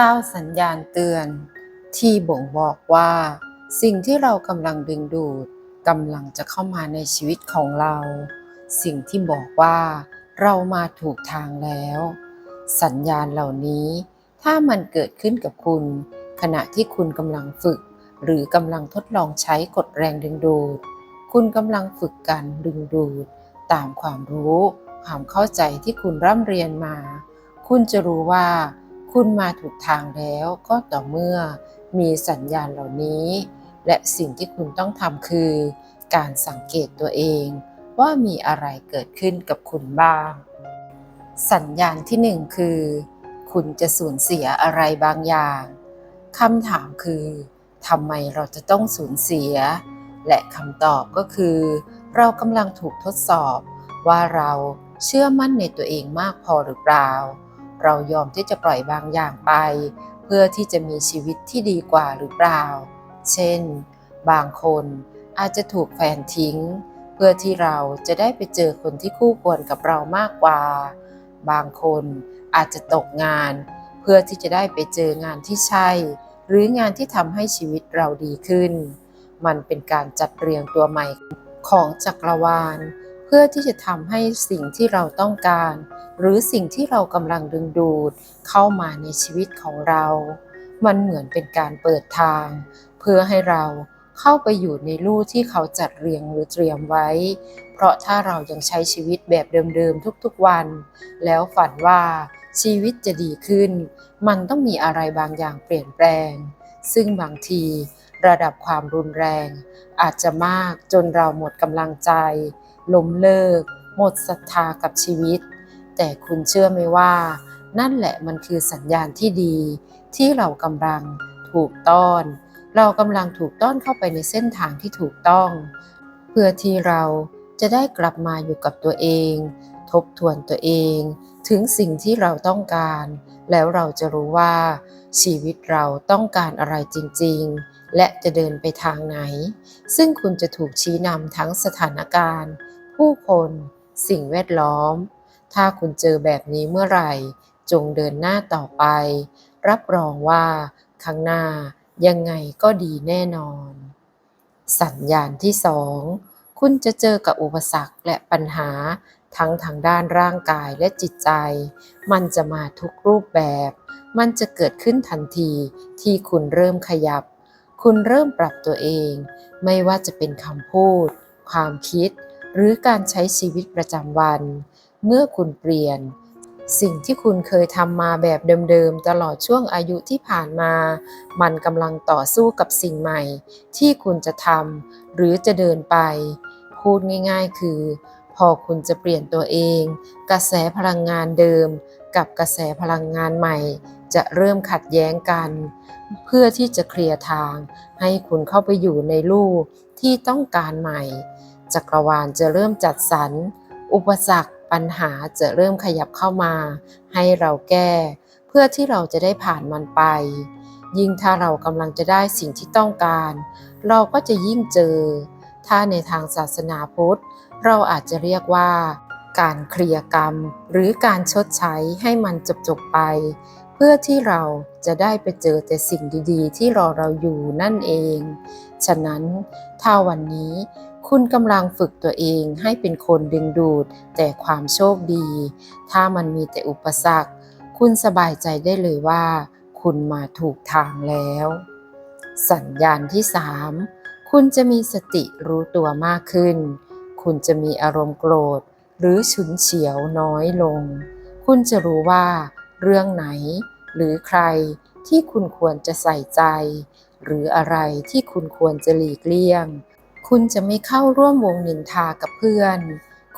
9 สัญญาณเตือน ที่บ่งบอกว่า สิ่งที่เรากำลังดึงดูดกำลังจะเข้ามาในชีวิตของเรา สิ่งที่บอกว่า เรามาถูกทางแล้ว สัญญาณเหล่านี้ ถ้ามันเกิดขึ้นกับคุณ ขณะที่คุณกำลังฝึก หรือกำลังทดลองใช้กฎแรงดึงดูด คุณกำลังฝึกการดึงดูด ตามความรู้ ความเข้าใจที่คุณร่ำเรียนมา คุณจะรู้ว่า คุณมาถูกทางแล้วก็ต่อเมื่อมีสัญญาณเหล่านี้ และสิ่งที่คุณต้องทำคือ การสังเกตตัวเองว่ามีอะไรเกิดขึ้นกับคุณบ้าง สัญญาณที่หนึ่งคือ คุณจะสูญเสียอะไรบางอย่างคำถามคือทำไมเราจะต้องสูญเสีย และคำตอบก็คือ เรากำลังถูกทดสอบว่าเราเชื่อมั่นในตัวเองมากพอหรือเปล่า เรายอมที่จะปล่อยบางอย่างไป เพื่อที่จะมีชีวิตที่ดีกว่าหรือเปล่า เช่น บางคนอาจจะถูกแฟนทิ้ง เพื่อที่เราจะได้ไปเจอคนที่คู่ควรกับเรามากกว่า บางคนอาจจะตกงาน เพื่อที่จะได้ไปเจองานที่ใช่ หรืองานที่ทำให้ชีวิตเราดีขึ้น มันเป็นการจัดเรียงตัวใหม่ของจักรวาล พื่อที่จะทำให้สิ่งที่เราต้องการ หรือสิ่งที่เรากำลังดึงดูดเข้ามาในชีวิตของเรา มันเหมือนเป็นการเปิดทาง เพื่อให้เราเข้าไปอยู่ในลู่ที่เขาจัดเรียงหรือเตรียมไว้ เพราะถ้าเรายังใช้ชีวิตแบบเดิมๆทุกๆวัน แล้วฝันว่าชีวิตจะดีขึ้น มันต้องมีอะไรบางอย่างเปลี่ยนแปลง ซึ่งบางทีระดับความรุนแรง อาจจะมากจนเราหมดกำลังใจ ล้มเลิก หมดศรัทธากับชีวิต แต่คุณเชื่อไหมว่า นั่นแหละมันคือสัญญาณที่ดี ที่เรากำลังถูกต้อน เรากำลังถูกต้อนเข้าไปในเส้นทางที่ถูกต้อง เพื่อที่เราจะได้กลับมาอยู่กับตัวเอง ทบทวนตัวเอง ถึงสิ่งที่เราต้องการ แล้วเราจะรู้ว่า ชีวิตเราต้องการอะไรจริง ๆ และจะเดินไปทางไหน ซึ่งคุณจะถูกชี้นำทั้งสถานการณ์ ผู้คนสิ่งแวดล้อม ถ้าคุณเจอแบบนี้เมื่อไหร่ จงเดินหน้าต่อไป รับรองว่าข้างหน้ายังไงก็ดีแน่นอน สัญญาณที่สองคุณจะเจอกับอุปสรรคและปัญหาทั้งทางด้านร่างกายและจิตใจ มันจะมาทุกรูปแบบ มันจะเกิดขึ้นทันทีที่คุณเริ่มขยับ คุณเริ่มปรับตัวเอง ไม่ว่าจะเป็นคำพูด ความคิด หรือการใช้ชีวิตประจำวัน เมื่อคุณเปลี่ยน สิ่งที่คุณเคยทำมาแบบเดิมๆ ตลอดช่วงอายุที่ผ่านมา มันกำลังต่อสู้กับสิ่งใหม่ ที่คุณจะทำหรือจะเดินไป พูดง่ายๆ คือ พอคุณจะเปลี่ยนตัวเอง กระแสพลังงานเดิม กับกระแสพลังงานใหม่ จะเริ่มขัดแย้งกัน เพื่อที่จะเคลียร์ทาง ให้คุณเข้าไปอยู่ในลูกที่ต้องการใหม่ จักรวาลจะเริ่มจัดสรร อุปสรรคปัญหาจะเริ่มขยับเข้ามา ให้เราแก้ เพื่อที่เราจะได้ผ่านมันไป ยิ่งถ้าเรากำลังจะได้สิ่งที่ต้องการ เราก็จะยิ่งเจอ ถ้าในทางศาสนาพุทธ เราอาจจะเรียกว่า การเคลียร์กรรม หรือการชดใช้ให้มันจบๆไป เพื่อที่เราจะได้ไปเจอแต่สิ่งดีๆ ที่รอเราอยู่นั่นเอง ฉะนั้นถ้าวันนี้ คุณกำลังฝึกตัวเองให้เป็นคนดึงดูดแต่ความโชคดี ถ้ามันมีแต่อุปสรรค คุณสบายใจได้เลยว่า คุณมาถูกทางแล้ว สัญญาณที่3คุณจะมีสติรู้ตัวมากขึ้น คุณจะมีอารมณ์โกรธ หรือฉุนเฉียวน้อยลง คุณจะรู้ว่าเรื่องไหน หรือใครที่คุณควรจะใส่ใจ หรืออะไรที่คุณควรจะหลีกเลี่ยง คุณจะไม่เข้าร่วมวงนินทากับเพื่อน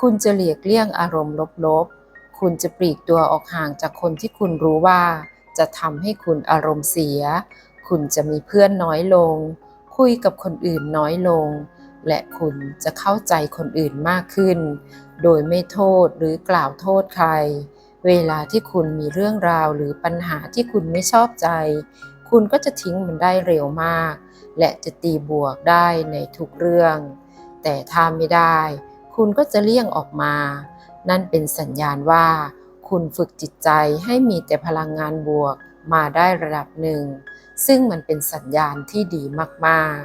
คุณจะเลียกเลี่ยงอารมณ์ลบๆ คุณจะปลีกตัวออกห่างจากคนที่คุณรู้ว่า จะทำให้คุณอารมณ์เสีย คุณจะมีเพื่อนน้อยลง คุยกับคนอื่นน้อยลง และคุณจะเข้าใจคนอื่นมากขึ้น โดยไม่โทษหรือกล่าวโทษใคร เวลาที่คุณมีเรื่องราวหรือปัญหาที่คุณไม่ชอบใจ คุณก็จะทิ้งมันได้เร็วมาก และจะตีบวกได้ในทุกเรื่อง แต่ถ้าไม่ได้ คุณก็จะเลี่ยงออกมา นั่นเป็นสัญญาณว่า คุณฝึกจิตใจให้มีแต่พลังงานบวกมาได้ระดับหนึ่ง ซึ่งมันเป็นสัญญาณที่ดีมาก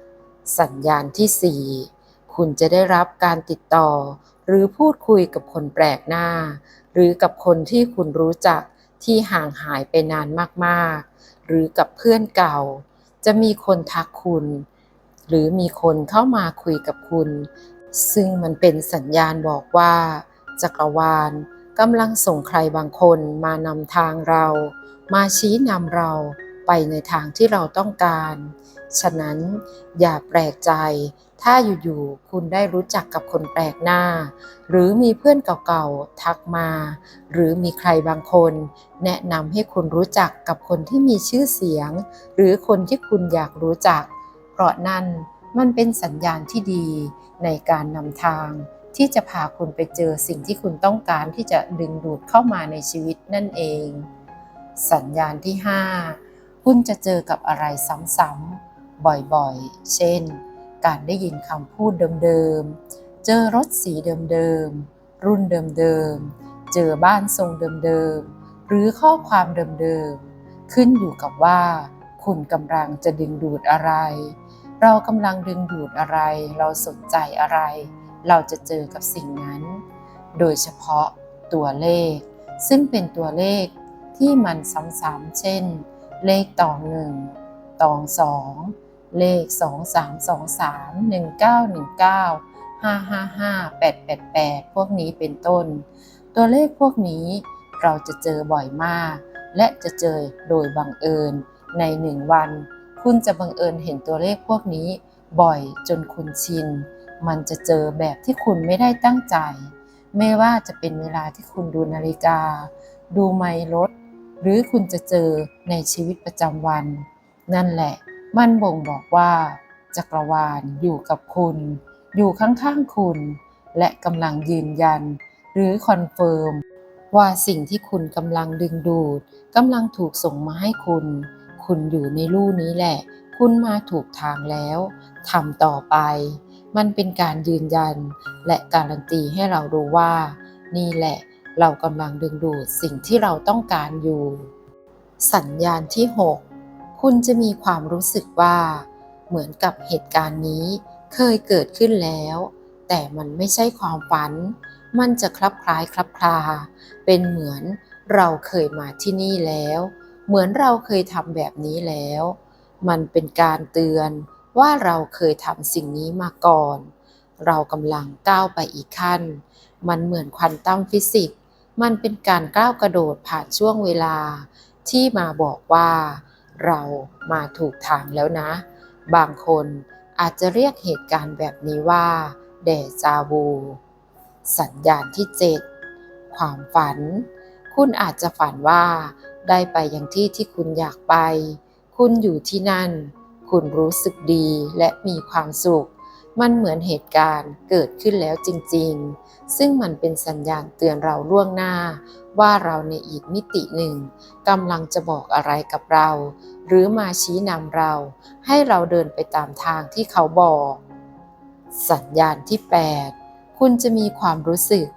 ๆ สัญญาณที่ 4 คุณจะได้รับการติดต่อ หรือพูดคุยกับคนแปลกหน้า หรือกับคนที่คุณรู้จักที่ห่างหายไปนานมากๆ หรือกับเพื่อนเก่า จะมีคนทักคุณ หรือมีคนเข้ามาคุยกับคุณ ซึ่งมันเป็นสัญญาณบอกว่า จักรวาลกำลังส่งใครบางคนมานำทางเรา มาชี้นำเรา ไปในทางที่เราต้องการ ฉะนั้นอย่าแปลกใจ ถ้าอยู่ๆคุณได้รู้จักกับคนแปลกหน้า หรือมีเพื่อนเก่าๆทักมา หรือมีใครบางคน แนะนำให้คุณรู้จักกับคนที่มีชื่อเสียง หรือคนที่คุณอยากรู้จัก เพราะนั่นมันเป็นสัญญาณที่ดีในการนำทางที่จะพาคุณไปเจอสิ่งที่คุณต้องการที่จะดึงดูดเข้ามาในชีวิตนั่นเอง สัญญาณที่ 5 คุณจะเจอกับอะไรซ้ำๆบ่อยๆ เช่น การได้ยินคำพูดเดิมๆ เจอรถสีเดิมๆ รุ่นเดิมๆ เจอบ้านทรงเดิมๆ หรือข้อความเดิมๆ ขึ้นอยู่กับว่า คุณกำลังจะดึงดูดอะไร เรากำลังดึงดูดอะไร เราสนใจอะไร เราจะเจอกับสิ่งนั้น โดยเฉพาะตัวเลข ซึ่งเป็นตัวเลขที่มันซ้ำๆ เช่น เลขตองหนึ่งตองสองเลข 2 3 2 3 1 9 1 9 5 5 5 8 8 8 พวกนี้เป็นต้น ตัวเลขพวกนี้เราจะเจอบ่อยมาก และจะเจอโดยบังเอิญในหนึ่งวัน คุณจะบังเอิญเห็นตัวเลขพวกนี้บ่อยจนคุณชิน มันจะเจอแบบที่คุณไม่ได้ตั้งใจ ไม่ว่าจะเป็นเวลาที่คุณดูนาฬิกา ดูไมล์รถ หรือคุณจะเจอในชีวิตประจำวัน นั่นแหละ มันบ่งบอกว่า จักรวาลอยู่กับคุณ อยู่ข้างๆคุณ และกำลังยืนยัน หรือคอนเฟิร์มว่าสิ่งที่คุณกำลังดึงดูดกำลังถูกส่งมาให้คุณ คุณอยู่ในลู่นี้แหละ คุณมาถูกทางแล้วทำต่อไป มันเป็นการยืนยัน และการันตีให้เรารู้ว่า นี่แหละ เรากำลังดึงดูดสิ่งที่เราต้องการอยู่ สัญญาณที่ 6 คุณจะมีความรู้สึกว่า เหมือนกับเหตุการณ์นี้เคยเกิดขึ้นแล้ว แต่มันไม่ใช่ความฝัน มันจะคลับคล้ายคลับคลา เป็นเหมือนเราเคยมาที่นี่แล้ว เหมือนเราเคยทำแบบนี้แล้ว มันเป็นการเตือนว่าเราเคยทำสิ่งนี้มาก่อน เรากำลังก้าวไปอีกขั้น มันเหมือนควอนตัมฟิสิกส์ มันเป็นการก้าวกระโดดผ่านช่วงเวลา ที่มาบอกว่า เรามาถูกทางแล้วนะ บางคนอาจจะเรียกเหตุการณ์แบบนี้ว่า เดจาวู สัญญาณที่ 7 ความฝัน คุณอาจจะฝันว่า ได้ไปยังที่ที่คุณอยากไป คุณอยู่ที่นั่น คุณรู้สึกดีและมีความสุข มันเหมือนเหตุการณ์เกิดขึ้นแล้วจริงๆ ซึ่งมันเป็นสัญญาณเตือนเราล่วงหน้า ว่าเราในอีกมิติหนึ่งกำลังจะบอกอะไรกับเรา หรือมาชี้นำเรา ให้เราเดินไปตามทางที่เขาบอก สัญญาณที่ 8 คุณจะมีความรู้สึก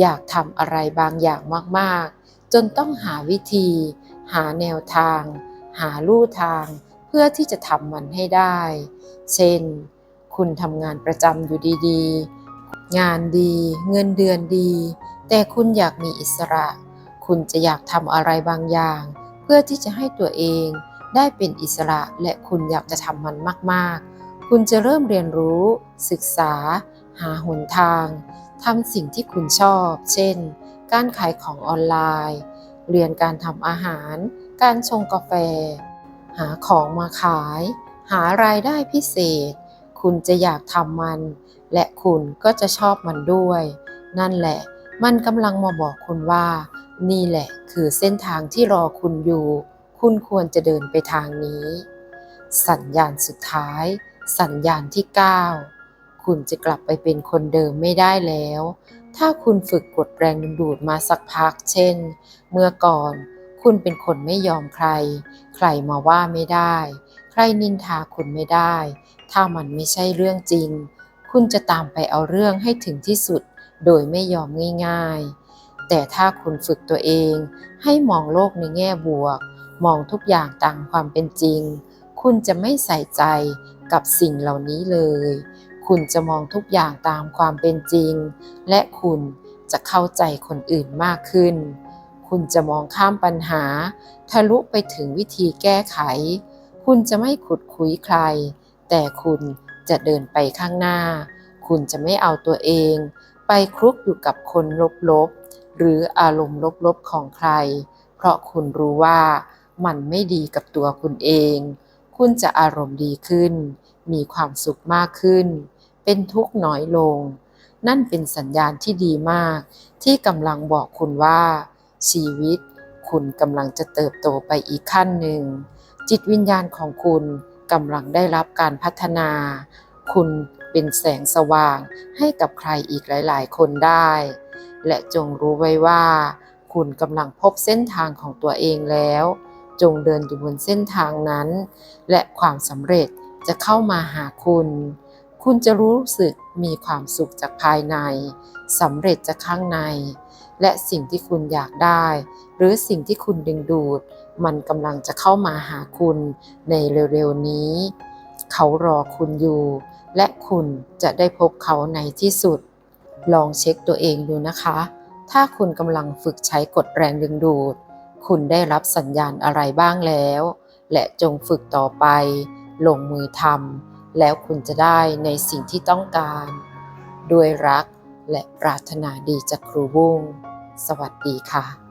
อยากทำอะไรบางอย่างมากๆ จนต้องหาวิธี หาแนวทาง หาลู่ทาง เพื่อที่จะทำมันให้ได้ เช่น คุณทำงานประจำอยู่ดีๆ งานดีเงินเดือนดี แต่คุณอยากมีอิสระ คุณจะอยากทำอะไรบางอย่าง เพื่อที่จะให้ตัวเองได้เป็นอิสระและคุณอยากจะทำมันมากๆ คุณจะเริ่มเรียนรู้ ศึกษา หาหนทางทำสิ่งที่คุณชอบ เช่น การขายของออนไลน์ เรียนการทำอาหาร การชงกาแฟ หาของมาขาย หารายได้พิเศษ คุณจะอยากทำมัน และคุณก็จะชอบมันด้วย นั่นแหละ มันกำลังมาบอกคุณว่า นี่แหละคือเส้นทางที่รอคุณอยู่ คุณควรจะเดินไปทางนี้ สัญญาณสุดท้าย สัญญาณที่ 9 คุณจะกลับไปเป็นคนเดิมไม่ได้แล้ว ถ้าคุณฝึกกดแรงดึงดูดมาสักพัก เช่น เมื่อก่อน คุณเป็นคนไม่ยอมใคร ใครมาว่าไม่ได้ ใครนินทาคุณไม่ได้ ถ้ามันไม่ใช่เรื่องจริง คุณจะตามไปเอาเรื่องให้ถึงที่สุด โดยไม่ยอมง่าย ๆ แต่ถ้าคุณฝึกตัวเอง ให้มองโลกในแง่บวก มองทุกอย่างตามความเป็นจริง คุณจะไม่ใส่ใจกับสิ่งเหล่านี้เลย คุณจะมองทุกอย่างตามความเป็นจริง และคุณจะเข้าใจคนอื่นมากขึ้น คุณจะมองข้ามปัญหา ทะลุไปถึงวิธีแก้ไข คุณจะไม่ขุดคุยใคร แต่คุณจะเดินไปข้างหน้า คุณจะไม่เอาตัวเอง ไปคลุกอยู่กับคนลบๆ หรืออารมณ์ลบๆของใคร เพราะคุณรู้ว่ามันไม่ดีกับตัวคุณเอง คุณจะอารมณ์ดีขึ้น มีความสุขมากขึ้น เป็นทุกข์น้อยลง นั่นเป็นสัญญาณที่ดีมาก ที่กำลังบอกคุณว่า ชีวิต คุณกำลังจะเติบโตไปอีกขั้นหนึ่ง จิตวิญญาณของคุณ กำลังได้รับการพัฒนา คุณเป็นแสงสว่างให้กับใครอีกหลาย ๆ คนได้ และจงรู้ไว้ว่า คุณกำลังพบเส้นทางของตัวเองแล้ว จงเดินอยู่บนเส้นทางนั้น และความสำเร็จจะเข้ามาหาคุณ คุณจะรู้สึกมีความสุขจากภายในสำเร็จจากข้างใน และสิ่งที่คุณอยากได้ หรือสิ่งที่คุณดึงดูด มันกำลังจะเข้ามาหาคุณในเร็วๆนี้ เขารอคุณอยู่ และคุณจะได้พบเขาในที่สุด ลองเช็คตัวเองดูนะคะ ถ้าคุณกำลังฝึกใช้กฎแรงดึงดูด คุณได้รับสัญญาณอะไรบ้างแล้ว และจงฝึกต่อไป ลงมือทำแล้วคุณจะได้ในสิ่งที่ต้องการ ด้วยรักและปรารถนาดีจากครูบุ้ง สวัสดีค่ะ